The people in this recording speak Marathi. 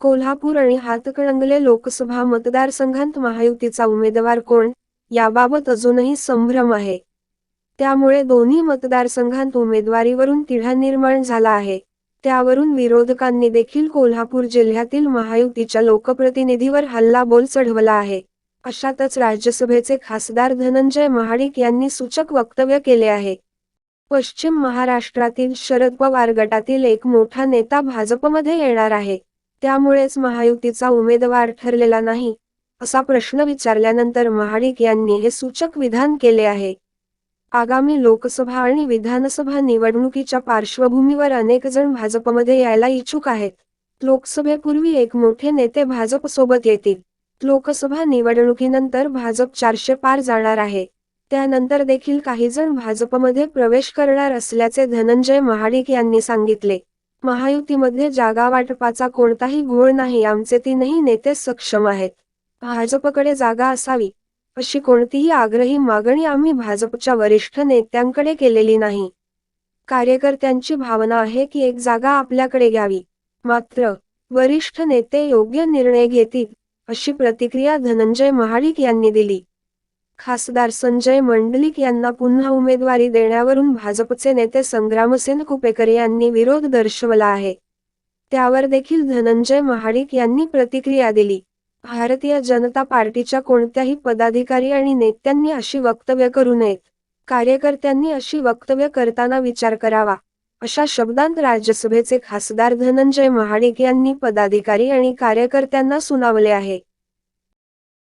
कोल्हापूर आणि हातकणंगले लोकसभा मतदारसंघात महायुतीचा उमेदवार कोण याबाबत अजूनही संभ्रम आहे. त्यामुळे दोन्ही मतदारसंघात उमेदवारीवरून तिढा निर्माण झाला आहे. त्यावरून विरोधकांनी देखील कोल्हापूर जिल्ह्यातील महायुतीच्या लोकप्रतिनिधीवर हल्लाबोल चढवला आहे. अशातच राज्यसभेचे खासदार धनंजय महाडिक यांनी सूचक वक्तव्य केले आहे. पश्चिम महाराष्ट्रातील शरद पवार गटातील एक मोठा नेता भाजपमध्ये येणार आहे. त्यामुळेच महायुतीचा उमेदवार ठरलेला नाही असा प्रश्न विचारल्यानंतर महाडिक यांनी हे सूचक विधान केले आहे. आगामी लोकसभा आणि विधानसभा निवडणुकीच्या पार्श्वभूमीवर अनेक जण भाजपमध्ये यायला इच्छुक आहेत. लोकसभेपूर्वी एक मोठे नेते भाजपसोबत येतील. लोकसभा निवडणुकीनंतर भाजप चारशे पार जाणार आहे. त्यानंतर देखील काही जण भाजपमध्ये प्रवेश करणार असल्याचे धनंजय महाडिक यांनी सांगितले. महायुतीमध्ये जागा वाटपाचा कोणताही घोळ नाही आमचे तीनही नेते सक्षम आहेत. भाजपकडे जागा असावी अशी कोणतीही आग्रही मागणी आम्ही भाजपच्या वरिष्ठ नेत्यांकडे केलेली नाही. कार्यकर्त्यांची भावना आहे की एक जागा आपल्याकडे घ्यावी मात्र वरिष्ठ नेते योग्य निर्णय घेतील अशी प्रतिक्रिया धनंजय महाडिक यांनी दिली. खासदार संजय मंडलिक यांना पुन्हा उमेदवारी देण्यावरून भाजपचे नेते संग्रामसेन कुपेकर यांनी विरोध दर्शवला आहे. त्यावर देखील धनंजय महाडिक यांनी प्रतिक्रिया दिली. भारतीय जनता पार्टीच्या कोणत्याही पदाधिकारी आणि नेत्यांनी अशी वक्तव्य करू नयेत. कार्यकर्त्यांनी अशी वक्तव्य करताना विचार करावा. अशा शब्दांत राज्यसभेचे खासदार धनंजय महाडिक यांनी पदाधिकारी आणि कार्यकर्त्यांना सुनावले आहे.